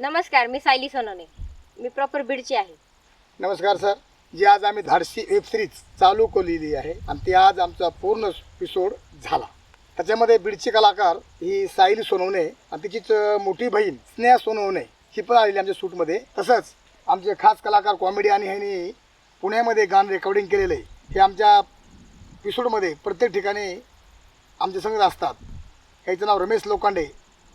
नमस्कार मी सायली सोनोने मी प्रॉपर बीडची आहे. नमस्कार सर. जी आज आम्ही धाडसी वेब सिरीज चालू केलेली आहे आणि ती आज आमचा पूर्ण एपिसोड झाला. त्याच्यामध्ये बीडची कलाकार ही साहिल सोनवणे आणि तिचीच मोठी बहीण स्नेहा सोनवणे ही पण आलेली आमच्या शूटमध्ये. तसंच आमचे खास कलाकार कॉमेडी आणि ह्यांनी पुण्यामध्ये गाणं रेकॉर्डिंग केलेलं आहे. हे आमच्या एपिसोडमध्ये प्रत्येक ठिकाणी आमच्या संगत असतात. ह्याचं नाव रमेश लोकांडे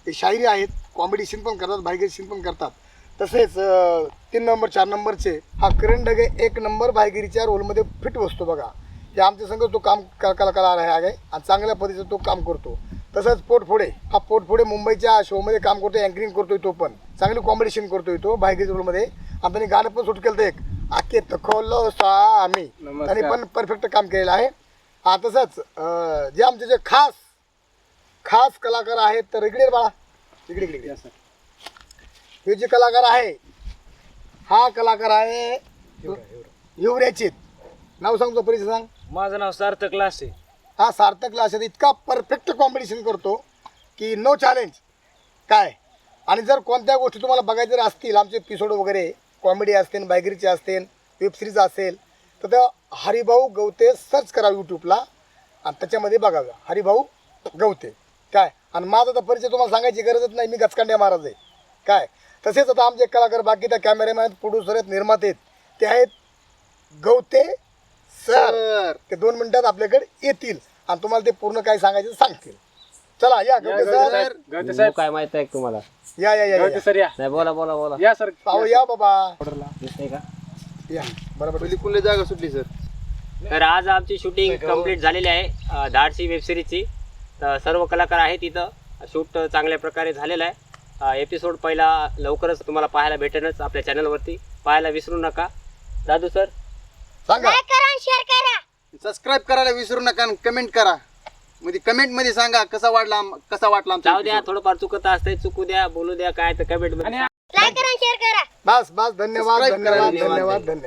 ते शायरी आहेत. कॉमेडी सीन पण करतात भाईगिरी सीन पण करतात. तसेच तीन नंबर चार नंबरचे हा किरण ढगे एक नंबर भाईगिरीच्या रोलमध्ये फिट बसतो बघा. हे आमच्या संघ तो काम कलाकार आहे आहे आणि चांगल्या पद्धतीचं तो काम करतो. तसंच पोटफोडे हा पोटफोडे मुंबईच्या शोमध्ये काम करतो अँकरिंग करतोय तो पण. चांगली कॉमेडी सीन करतोय तो भाईगिरी रोलमध्ये आणि त्यांनी गाणं पण शूट केलं एक. आके तखोलो स्वामी त्यांनी पण परफेक्ट काम केलेलं आहे. हा तसंच जे आमचे जे खास खास कलाकार आहेत तर ये बाळा इकडे इकडे इकडे. हे जे कलाकार आहे हा कलाकार आहे युवराचित नाव सांगतो परिचय सांग. माझं नाव सार्थक लासे. हा सार्थक क्लास इतका परफेक्ट कॉम्पिटिशन करतो की नो चॅलेंज काय? आणि जर कोणत्या गोष्टी तुम्हाला बघायच्या जर असतील आमचे एपिसोड वगैरे कॉमेडी असतील बायगिरीचे असतील वेब सिरीज असेल तर त्या हरिभाऊ गवते सर्च करा यूट्यूबला आणि त्याच्यामध्ये बघावं हरिभाऊ गवते. काय? आणि माझा तर परिचय तुम्हाला सांगायची गरजच नाही मी गचकांड्या महाराज आहे. काय? तसेच आता आमचे कलाकार बाकी त्या कॅमेरामॅन आहेत प्रोड्युसर आहेत निर्माते आहेत. ते आहेत गवते सर. ते दोन मिनिटात आपल्याकडे येतील आणि तुम्हाला ते पूर्ण काय सांगायचं सांगतील. चला या गवते सर. गवते साहेब काय माहीत आहे का तुम्हाला? या या या गवते या. सर या. नाही बोला बोला बोला. या सर. अहो या बाबा. दिसतंय का? या. बरोबर. पहिली कुठली जागा सुटली सर. तर आज आमची शूटिंग कंप्लीट झालेली आहे अं, धाडसी वेब सिरीजची. तर सर्व कलाकार आहेत इथं. शूट चांगल्या प्रकारे झालेलं आहे. एपिसोड पहिला लवकरच तुम्हाला पाहायला भेटेनच आपल्या चॅनलवरती पाहायला विसरू नका. दादू सर सांगा. सबस्क्राईब करायला विसरू नका आणि कमेंट करा. म्हणजे कमेंटमध्ये सांगा कसा वाटला आम- कसा वाटला आमचा जाऊ द्या episode. थोडंफार चुकत असते चुकू द्या बोलू द्या काय तर कमेंट आणि बस बस धन्यवाद Subscribe करा, धन्यवाद धन्यवाद. धन्यवाद धन्यवाद.